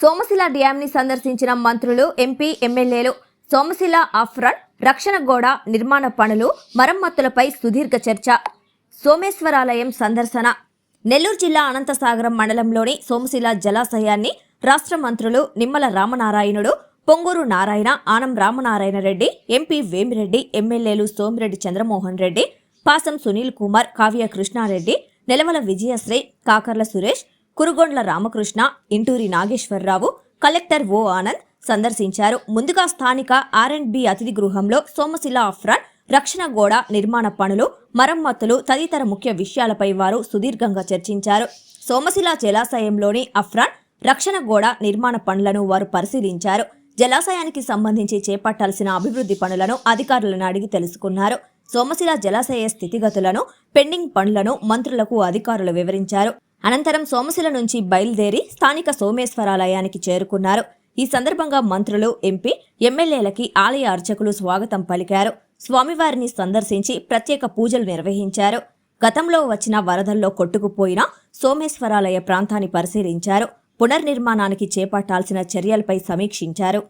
సోమశిల డ్యాంని సందర్శించిన మంత్రులు ఎంపీ ఎమ్మెల్యేలు సోమశిల ఆఫ్రన్ రక్షణ గోడ నిర్మాణ పనులు మరమ్మతులపై సుదీర్ఘ చర్చ. సోమేశ్వరాలయం సందర్శన. నెల్లూరు జిల్లా అనంతసాగరం మండలంలోని సోమశిల జలాశయాన్ని రాష్ట్ర మంత్రులు నిమ్మల రామనారాయణుడు పొంగూరు నారాయణ ఆనం రామనారాయణ రెడ్డి ఎంపీ వేమిరెడ్డి ఎమ్మెల్యేలు సోమిరెడ్డి చంద్రమోహన్ రెడ్డి పాసం సునీల్ కుమార్ కావ్య కృష్ణారెడ్డి నెలవల విజయశ్రీ కాకర్ల సురేష్ కురుగొండ్ల రామకృష్ణ ఇంటూరి నాగేశ్వరరావు కలెక్టర్ ఓ ఆనంద్ సందర్శించారు. ముందుగా స్థానిక ఆర్ అండ్ బి అతిథి గృహంలో సోమశిల అఫ్రాన్ రక్షణ గోడ నిర్మాణ పనులు మరమ్మతులు తదితర ముఖ్య విషయాలపై వారు సుదీర్ఘంగా చర్చించారు. సోమశిల జలాశయంలోని అఫ్రాన్ రక్షణ గోడ నిర్మాణ పనులను వారు పరిశీలించారు. జలాశయానికి సంబంధించి చేపట్టాల్సిన అభివృద్ధి పనులను అధికారులను అడిగి తెలుసుకున్నారు. సోమశిల జలాశయ స్థితిగతులను పెండింగ్ పనులను మంత్రులకు అధికారులు వివరించారు. అనంతరం సోమశిల నుంచి బయలుదేరి స్థానిక సోమేశ్వరాలయానికి చేరుకున్నారు. ఈ సందర్భంగా మంత్రులు ఎంపీ ఎమ్మెల్యేలకి ఆలయ అర్చకులు స్వాగతం పలికారు. స్వామివారిని సందర్శించి ప్రత్యేక పూజలు నిర్వహించారు. గతంలో వచ్చిన వరదల్లో కొట్టుకుపోయిన సోమేశ్వరాలయ ప్రాంతాన్ని పరిశీలించారు. పునర్నిర్మాణానికి చేపట్టాల్సిన చర్యలపై సమీక్షించారు.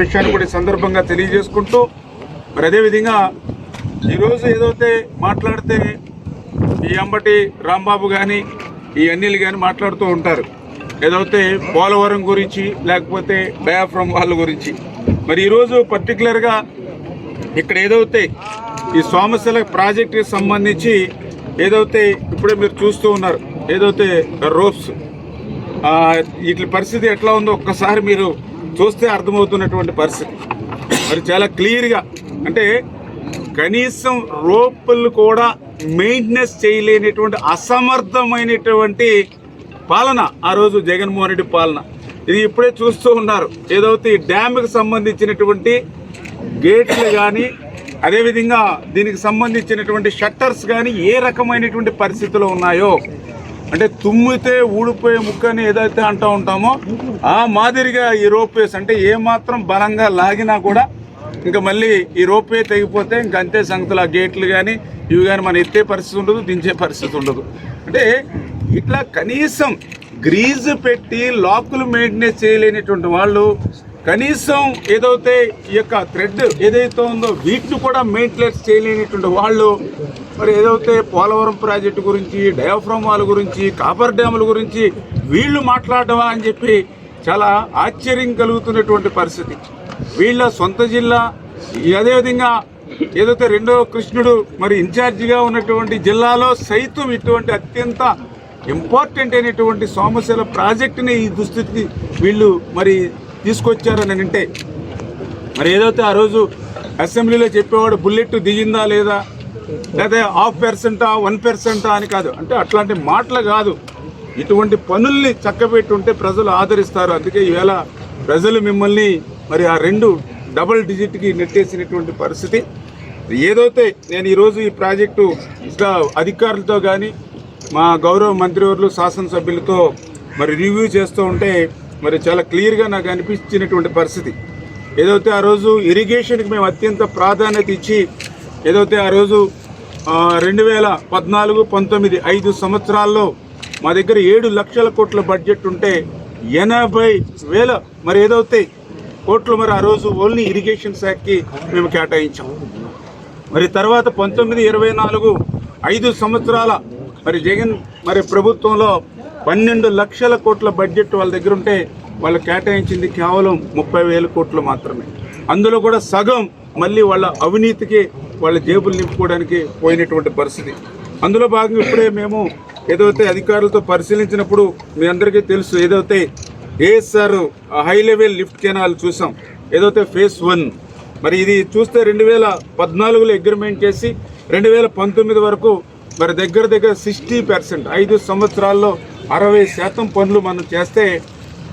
విషయాన్ని కూడా ఈ సందర్భంగా తెలియజేసుకుంటూ మరి అదేవిధంగా ఈరోజు ఏదైతే మాట్లాడితే ఈ అంబటి రాంబాబు కానీ ఈ అన్నిలు కానీ మాట్లాడుతూ ఉంటారు. ఏదైతే పోలవరం గురించి లేకపోతే డయాఫ్రమ్ వాళ్ళ గురించి. మరి ఈరోజు పర్టికులర్గా ఇక్కడ ఏదైతే ఈ సోమశిల ప్రాజెక్టుకి సంబంధించి ఏదైతే ఇప్పుడే మీరు చూస్తూ ఉన్నారు ఏదైతే రోప్స్ వీటి పరిస్థితి ఎట్లా ఉందో ఒక్కసారి మీరు చూస్తే అర్థమవుతున్నటువంటి పరిస్థితి. మరి చాలా క్లియర్గా అంటే కనీసం రోపులు కూడా మెయింటెనెన్స్ చేయలేనటువంటి అసమర్థమైనటువంటి పాలన ఆ రోజు జగన్మోహన్ రెడ్డి పాలన. ఇది ఇప్పుడే చూస్తూ ఉన్నారు. ఏదైతే ఈ డ్యామ్కి సంబంధించినటువంటి గేట్లు కానీ అదేవిధంగా దీనికి సంబంధించినటువంటి షట్టర్స్ కానీ ఏ రకమైనటువంటి పరిస్థితులు ఉన్నాయో అంటే తుమ్మితే ఊడిపోయే ముక్కని ఏదైతే అంటూ ఉంటామో ఆ మాదిరిగా ఈ రోప్వేస్ అంటే ఏమాత్రం బలంగా లాగినా కూడా ఇంకా మళ్ళీ ఈ రోప్వే తెగిపోతే ఇంక అంతే సంగతులు. ఆ గేట్లు కానీ ఇవి కానీ మన ఎత్తే పరిస్థితి ఉండదు దించే పరిస్థితి ఉండదు. అంటే ఇట్లా కనీసం గ్రీజు పెట్టి లాకులు మెయింటెనెన్స్ చేయలేనటువంటి వాళ్ళు కనీసం ఏదైతే ఈ యొక్క థ్రెడ్ ఏదైతే ఉందో వీటిని కూడా మెయింటెనెన్స్ చేయలేనటువంటి వాళ్ళు మరి ఏదైతే పోలవరం ప్రాజెక్టు గురించి డయాఫ్రమ్ వాళ్ళ గురించి కాపర్ డ్యాముల గురించి వీళ్ళు మాట్లాడవా అని చెప్పి చాలా ఆశ్చర్యం కలుగుతున్నటువంటి పరిస్థితి. వీళ్ళ సొంత జిల్లా అదేవిధంగా ఏదైతే రెండో కృష్ణుడు మరి ఇన్ఛార్జిగా ఉన్నటువంటి జిల్లాలో సైతం ఇటువంటి అత్యంత ఇంపార్టెంట్ అయినటువంటి సోమశిల ప్రాజెక్టుని ఈ దుస్థితిని వీళ్ళు మరి తీసుకొచ్చారని అంటే మరి ఏదైతే ఆ రోజు అసెంబ్లీలో చెప్పేవాడు బుల్లెట్ దిగిందా లేదా? లేదా హాఫ్ పర్సెంటా వన్ పర్సెంటా అని కాదు. అంటే అట్లాంటి మాటలు కాదు. ఇటువంటి పనుల్ని చక్కబెట్టి ఉంటే ప్రజలు ఆదరిస్తారు. అందుకే ఈవేళ ప్రజలు మిమ్మల్ని మరి ఆ రెండు డబుల్ డిజిట్కి నెట్టేసినటువంటి పరిస్థితి. ఏదైతే నేను ఈరోజు ఈ ప్రాజెక్టు అధికారులతో కానీ మా గౌరవ మంత్రివర్లు శాసనసభ్యులతో మరి రివ్యూ చేస్తూ ఉంటే మరి చాలా క్లియర్గా నాకు అనిపించినటువంటి పరిస్థితి. ఏదైతే ఆ రోజు ఇరిగేషన్కి మేము అత్యంత ప్రాధాన్యత ఇచ్చి ఏదైతే ఆ రోజు రెండు వేల పద్నాలుగు పంతొమ్మిది ఐదు సంవత్సరాల్లో మా దగ్గర ఏడు లక్షల కోట్ల బడ్జెట్ ఉంటే ఎనభై వేల మరి ఏదైతే కోట్లు మరి ఆ రోజు ఓన్లీ ఇరిగేషన్ శాఖకి మేము కేటాయించాం. మరి తర్వాత పంతొమ్మిది ఇరవై నాలుగు ఐదు సంవత్సరాల మరి జగన్ మరి ప్రభుత్వంలో పన్నెండు లక్షల కోట్ల బడ్జెట్ వాళ్ళ దగ్గర ఉంటే వాళ్ళు కేటాయించింది కేవలం ముప్పై వేల కోట్లు మాత్రమే. అందులో కూడా సగం మళ్ళీ వాళ్ళ అవినీతికి వాళ్ళ జేబులు నింపుకోవడానికి పోయినటువంటి పరిస్థితి. అందులో భాగంగా ఇప్పుడే మేము ఏదైతే అధికారులతో పరిశీలించినప్పుడు మీ అందరికీ తెలుసు ఏదైతే ASR high level lift canal చూసాం ఏదైతే ఫేస్ వన్. మరి ఇది చూస్తే రెండు వేల పద్నాలుగులో అగ్రిమెంట్ చేసి రెండు వేల పంతొమ్మిది వరకు మరి దగ్గర దగ్గర సిక్స్టీ పర్సెంట్ ఐదు సంవత్సరాల్లో అరవై శాతం పనులు మనం చేస్తే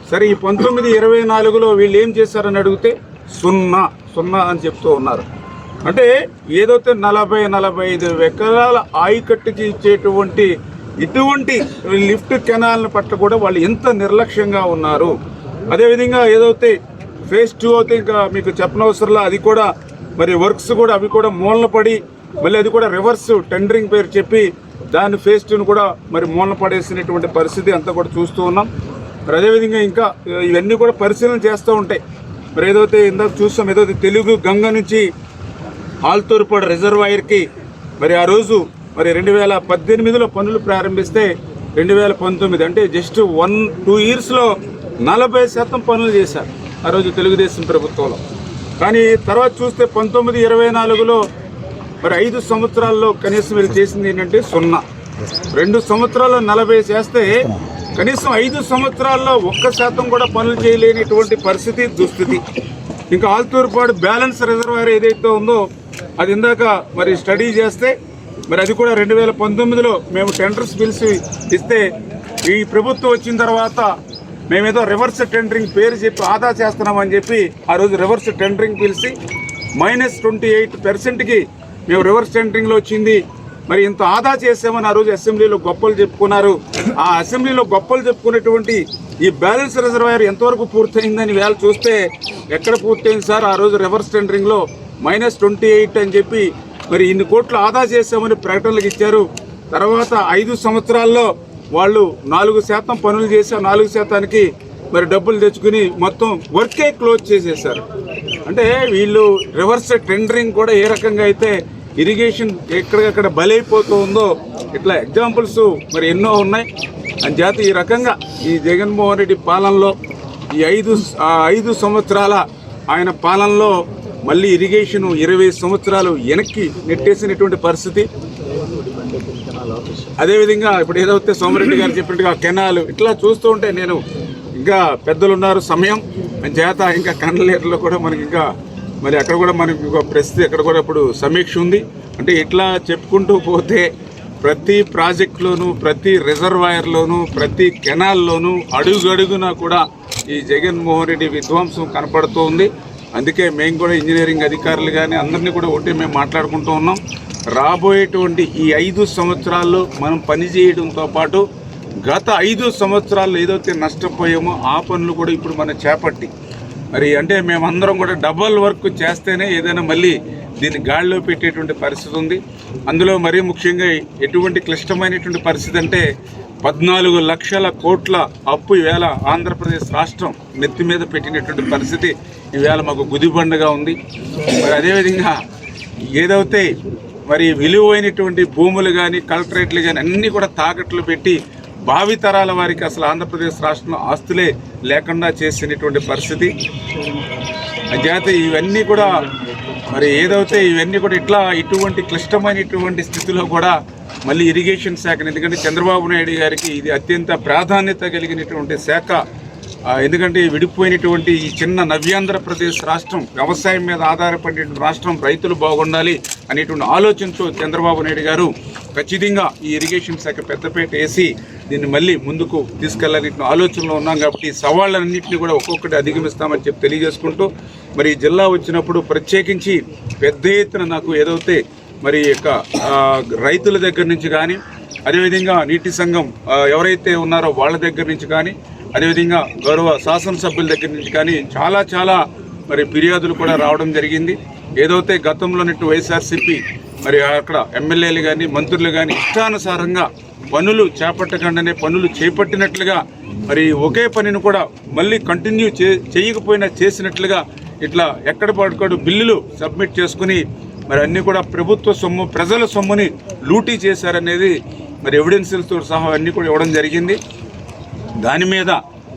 సరే ఈ పంతొమ్మిది ఇరవై నాలుగులో వీళ్ళు ఏం చేశారని అడిగితే సున్నా సున్నా అని చెప్తూ ఉన్నారు. అంటే ఏదైతే నలభై నలభై ఐదు ఎకరాల ఆయికట్టుకి ఇచ్చేటువంటి ఇటువంటి లిఫ్ట్ కెనాల్ని పట్ల కూడా వాళ్ళు ఎంత నిర్లక్ష్యంగా ఉన్నారు. అదేవిధంగా ఏదైతే ఫేజ్ టూ అయితే ఇంకా మీకు చెప్పనవసరంలా అది కూడా మరి వర్క్స్ కూడా అవి కూడా మూలన పడి మళ్ళీ అది కూడా రివర్స్ టెండరింగ్ పేరు చెప్పి దాని ఫేస్ టూను కూడా మరి మూలన పడేసినటువంటి పరిస్థితి అంతా కూడా చూస్తూ ఉన్నాం. మరి అదేవిధంగా ఇంకా ఇవన్నీ కూడా పరిశీలన చేస్తూ ఉంటాయి. మరి ఏదైతే ఇందాక చూస్తాం ఏదైతే తెలుగు గంగ నుంచి ఆల్తూరుపాడు రిజర్వాయర్కి మరి ఆ రోజు మరి రెండు వేల పద్దెనిమిదిలో పనులు ప్రారంభిస్తే రెండు వేల పంతొమ్మిది అంటే జస్ట్ వన్ టూ ఇయర్స్లో నలభై శాతం పనులు చేశారు ఆ రోజు తెలుగుదేశం ప్రభుత్వంలో. కానీ తర్వాత చూస్తే పంతొమ్మిది ఇరవై నాలుగులో మరి ఐదు సంవత్సరాల్లో కనీసం వీళ్ళు చేసింది ఏంటంటే సున్నా. రెండు సంవత్సరాల్లో నలభై చేస్తే కనీసం ఐదు సంవత్సరాల్లో ఒక్క శాతం కూడా పనులు చేయలేనిటువంటి పరిస్థితి దుస్థితి. ఇంకా ఆల్తూర్పాడు బ్యాలెన్స్ రిజర్వాయర్ ఏదైతే ఉందో అది ఇందాక మరి స్టడీ చేస్తే మరి అది కూడా రెండు వేల పంతొమ్మిదిలో మేము టెండర్స్ పిలిచి ఇస్తే ఈ ప్రభుత్వం వచ్చిన తర్వాత మేమేదో రివర్స్ టెండరింగ్ పేరు చెప్పి ఆదా చేస్తున్నామని చెప్పి ఆ రోజు రివర్స్ టెండరింగ్ పిలిచి మైనస్ ట్వంటీ ఎయిట్ పర్సెంట్కి మేము రివర్స్ టెండరింగ్లో వచ్చింది. మరి ఇంత ఆదా చేసామని ఆ రోజు అసెంబ్లీలో గొప్పలు చెప్పుకున్నారు. ఆ అసెంబ్లీలో గొప్పలు చెప్పుకునేటువంటి ఈ బ్యాలెన్స్ రిజర్వాయర్ ఎంతవరకు పూర్తయిందని వేళ చూస్తే ఎక్కడ పూర్తయింది సార్? ఆ రోజు రివర్స్ టెండరింగ్లో మైనస్ ట్వంటీ ఎయిట్ అని చెప్పి మరి ఇన్ని కోట్లు ఆదా చేశామని ప్రకటనలకు ఇచ్చారు. తర్వాత ఐదు సంవత్సరాల్లో వాళ్ళు నాలుగు శాతం పనులు చేసే నాలుగు శాతానికి మరి డబ్బులు తెచ్చుకుని మొత్తం వర్కే క్లోజ్ చేసేసారు అంటే వీళ్ళు రివర్స్ టెండరింగ్ కూడా ఏ రకంగా అయితే ఇరిగేషన్ ఎక్కడికక్కడ బలైపోతూ ఉందో ఇట్లా ఎగ్జాంపుల్స్ మరి ఎన్నో ఉన్నాయి. అని చేత ఈ రకంగా ఈ జగన్మోహన్ రెడ్డి పాలనలో ఈ ఐదు ఐదు సంవత్సరాల ఆయన పాలనలో మళ్ళీ ఇరిగేషన్ ఇరవై సంవత్సరాలు వెనక్కి నెట్టేసినటువంటి పరిస్థితి. అదేవిధంగా ఇప్పుడు ఏదైతే సోమరెడ్డి గారు చెప్పినట్టుగా కెనాలు ఇట్లా చూస్తూ ఉంటే నేను ఇంకా పెద్దలు ఉన్నారు సమయం చేత ఇంకా కండలేరులో కూడా మనకి ఇంకా మరి అక్కడ కూడా మనకి ఒక ప్రస్తుతి అక్కడ కూడా ఇప్పుడు సమీక్ష ఉంది. అంటే ఇట్లా చెప్పుకుంటూ పోతే ప్రతి ప్రాజెక్టులోను ప్రతి రిజర్వాయర్లోను ప్రతి కెనాల్లోనూ అడుగడుగునా కూడా ఈ జగన్మోహన్ రెడ్డి విధ్వంసం కనపడుతూ ఉంది. అందుకే మేము కూడా ఇంజనీరింగ్ అధికారులు కానీ అందరినీ కూడా ఒకటి మేము మాట్లాడుకుంటూ ఉన్నాం. రాబోయేటువంటి ఈ ఐదు సంవత్సరాల్లో మనం పనిచేయడంతో పాటు గత ఐదు సంవత్సరాల్లో ఏదైతే నష్టపోయామో ఆ పనులు కూడా ఇప్పుడు మనం చేపట్టి. మరి అంటే మేమందరం కూడా డబల్ వర్క్ చేస్తేనే ఏదైనా మళ్ళీ దీన్ని గాడిలో పెట్టేటువంటి పరిస్థితి ఉంది. అందులో మరీ ముఖ్యంగా ఎటువంటి క్లిష్టమైనటువంటి పరిస్థితి అంటే పద్నాలుగు లక్షల కోట్ల అప్పు ఈవేళ ఆంధ్రప్రదేశ్ రాష్ట్రం నెత్తి మీద పెట్టినటువంటి పరిస్థితి ఈవేళ మాకు గుదిబండగా ఉంది. మరి అదేవిధంగా ఏదైతే మరి విలువైనటువంటి భూములు కానీ కలెక్టరేట్లు కానీ అన్నీ కూడా తాకట్లు పెట్టి భావితరాల వారికి అసలు ఆంధ్రప్రదేశ్ రాష్ట్రంలో ఆస్తులే లేకుండా చేసినటువంటి పరిస్థితి. అంచేత ఇవన్నీ కూడా మరి ఏదైతే ఇవన్నీ కూడా ఇట్లా ఇటువంటి క్లిష్టమైనటువంటి స్థితిలో కూడా మళ్ళీ ఇరిగేషన్ శాఖను ఎందుకంటే చంద్రబాబు నాయుడు గారికి ఇది అత్యంత ప్రాధాన్యత కలిగినటువంటి శాఖ. ఎందుకంటే విడిపోయినటువంటి ఈ చిన్న నవ్యాంధ్రప్రదేశ్ రాష్ట్రం వ్యవసాయం మీద ఆధారపడిన రాష్ట్రం రైతులు బాగుండాలి అనేటువంటి ఆలోచనతో చంద్రబాబు నాయుడు గారు ఖచ్చితంగా ఈ ఇరిగేషన్ శాఖ పెద్దపేట వేసి దీన్ని మళ్ళీ ముందుకు తీసుకెళ్ళాలని ఆలోచనలో ఉన్నాం కాబట్టి ఈ సవాళ్ళన్నింటినీ కూడా ఒక్కొక్కటి అధిగమిస్తామని చెప్పి తెలియజేసుకుంటూ మరి జిల్లా వచ్చినప్పుడు ప్రత్యేకించి పెద్ద ఎత్తున నాకు ఏదైతే మరి యొక్క రైతుల దగ్గర నుంచి కానీ అదేవిధంగా నీటి సంఘం ఎవరైతే ఉన్నారో వాళ్ళ దగ్గర నుంచి కానీ అదేవిధంగా గౌరవ శాసనసభ్యుల దగ్గర నుంచి కానీ చాలా చాలా మరి ఫిర్యాదులు కూడా రావడం జరిగింది. ఏదైతే గతంలో ఉన్నట్టు వైఎస్ఆర్సీపీ మరి అక్కడ ఎమ్మెల్యేలు కానీ మంత్రులు కానీ ఇష్టానుసారంగా పనులు చేపట్టకుండానే పనులు చేపట్టినట్లుగా మరి ఒకే పనిని కూడా మళ్ళీ కంటిన్యూ చేయకపోయినా చేసినట్లుగా ఇట్లా ఎక్కడ పడుకోడు బిల్లులు సబ్మిట్ చేసుకుని మరి అన్నీ కూడా ప్రభుత్వ సొమ్ము ప్రజల సొమ్ముని లూటీ చేశారనేది మరి ఎవిడెన్సులతో సహా అన్నీ కూడా ఇవ్వడం జరిగింది. దాని మీద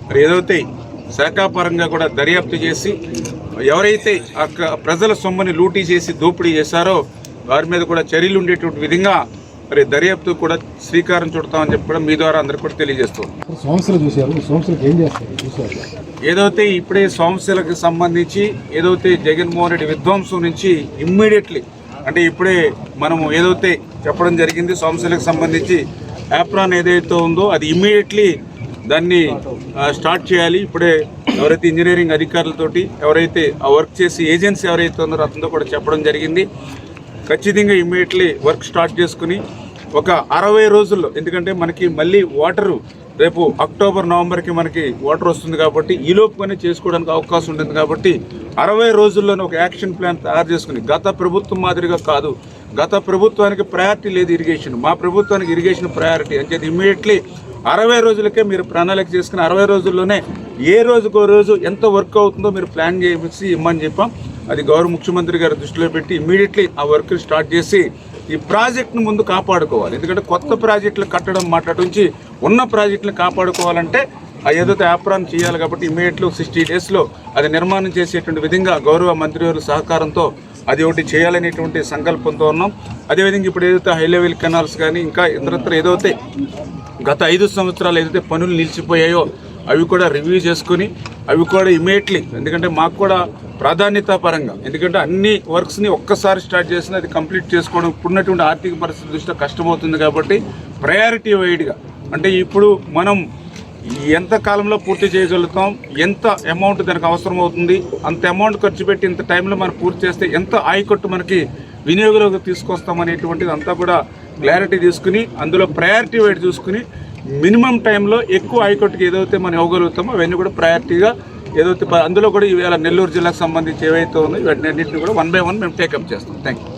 మరి ఏదైతే శాఖాపరంగా కూడా దర్యాప్తు చేసి ఎవరైతే ప్రజల సొమ్ముని లూటీ చేసి దోపిడీ చేశారో వారి మీద కూడా చర్యలు ఉండేటువంటి విధంగా మరి దర్యాప్తు కూడా శ్రీకారం చుడతామని చెప్పి కూడా మీ ద్వారా అందరికీ కూడా తెలియజేస్తాం సంస్థలు చూశారు. సంస్థలకు ఏం చేస్తారు? చూశారు. ఏదైతే ఇప్పుడే సమస్యలకు సంబంధించి ఏదైతే జగన్మోహన్ రెడ్డి విధ్వంసం నుంచి ఇమ్మీడియట్లీ అంటే ఇప్పుడే మనము ఏదైతే చెప్పడం జరిగింది సమస్యలకు సంబంధించి యాప్రాన్ ఏదైతే ఉందో అది ఇమ్మీడియట్లీ దాన్ని స్టార్ట్ చేయాలి. ఇప్పుడే ఎవరైతే ఇంజనీరింగ్ అధికారులతోటి ఎవరైతే ఆ వర్క్ చేసి ఏజెన్సీ ఎవరైతే ఉందో అతనితో కూడా చెప్పడం జరిగింది. ఖచ్చితంగా ఇమ్మీడియట్లీ వర్క్ స్టార్ట్ చేసుకుని ఒక అరవై రోజుల్లో ఎందుకంటే మనకి మళ్ళీ వాటరు రేపు అక్టోబర్ నవంబర్కి మనకి వాటర్ వస్తుంది కాబట్టి ఈ లోపుగానే చేసుకోవడానికి అవకాశం ఉంటుంది కాబట్టి అరవై రోజుల్లోనే ఒక యాక్షన్ ప్లాన్ తయారు చేసుకుని గత ప్రభుత్వం మాదిరిగా కాదు గత ప్రభుత్వానికి ప్రయారిటీ లేదు ఇరిగేషన్. మా ప్రభుత్వానికి ఇరిగేషన్ ప్రయారిటీ అని చెప్పి ఇమ్మీడియట్లీ అరవై రోజులకే మీరు ప్రణాళిక చేసుకుని అరవై రోజుల్లోనే ఏ రోజుకో రోజు ఎంత వర్క్ అవుతుందో మీరు ప్లాన్ చేసి ఇమ్మని చెప్పాం. అది గౌరవ ముఖ్యమంత్రి గారి దృష్టిలో పెట్టి ఇమ్మీడియట్లీ ఆ వర్క్ స్టార్ట్ చేసి ఈ ప్రాజెక్ట్ను ముందు కాపాడుకోవాలి. ఎందుకంటే కొత్త ప్రాజెక్టులు కట్టడం మాట్లాడుంచి ఉన్న ప్రాజెక్టులు కాపాడుకోవాలంటే ఆ ఏదైతే యాప్రాన్ చేయాలి కాబట్టి ఇమీడియట్లో సిక్స్టీ డేస్లో అది నిర్మాణం చేసేటువంటి విధంగా గౌరవ మంత్రివారి సహకారంతో అది ఒకటి చేయాలనేటువంటి సంకల్పంతో ఉన్నాం. అదేవిధంగా ఇప్పుడు ఏదైతే హై లెవెల్ కెనాల్స్ కానీ ఇంకా ఇతరత్ర ఏదైతే గత ఐదు సంవత్సరాలు ఏదైతే పనులు నిలిచిపోయాయో అవి కూడా రివ్యూ చేసుకుని అవి కూడా ఇమీడియట్లీ ఎందుకంటే మాకు కూడా ప్రాధాన్యత పరంగా ఎందుకంటే అన్ని వర్క్స్ని ఒక్కసారి స్టార్ట్ చేసిన అది కంప్లీట్ చేసుకోవడం ఇప్పుడున్నటువంటి ఆర్థిక పరిస్థితి దృష్ట్యా కష్టమవుతుంది కాబట్టి ప్రయారిటీ వైడ్గా అంటే ఇప్పుడు మనం ఎంత కాలంలో పూర్తి చేయగలుగుతాం ఎంత అమౌంట్ దానికి అవసరం అవుతుంది అంత అమౌంట్ ఖర్చు పెట్టి ఇంత టైంలో మనం పూర్తి చేస్తే ఎంత ఆయకట్టు మనకి వినియోగంలోకి తీసుకొస్తాం అనేటువంటిది అంతా కూడా క్లారిటీ తీసుకుని అందులో ప్రయారిటీ వైట్ చూసుకుని మినిమం టైంలో ఎక్కువ ఆయకట్టుకి ఏదైతే మనం ఇవ్వగలుగుతామో అవన్నీ కూడా ప్రయారిటీగా ఏదైతే అందులో కూడా ఇవాళ నెల్లూరు జిల్లాకు సంబంధించి ఏవైతే ఉన్నాయో వాటిని అన్నింటినీ కూడా వన్ బై వన్ మేము టేకప్ చేస్తాం. థ్యాంక్ యూ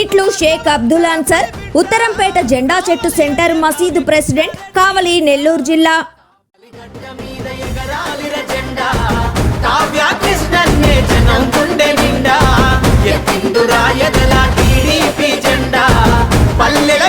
ఇట్లు షేక్ అబ్దుల్ అన్సర్ ఉత్తరంపేట జెండా చెట్టు సెంటర్ మసీదు ప్రెసిడెంట్ కావలి నెల్లూరు జిల్లా. జెండా పల్లెల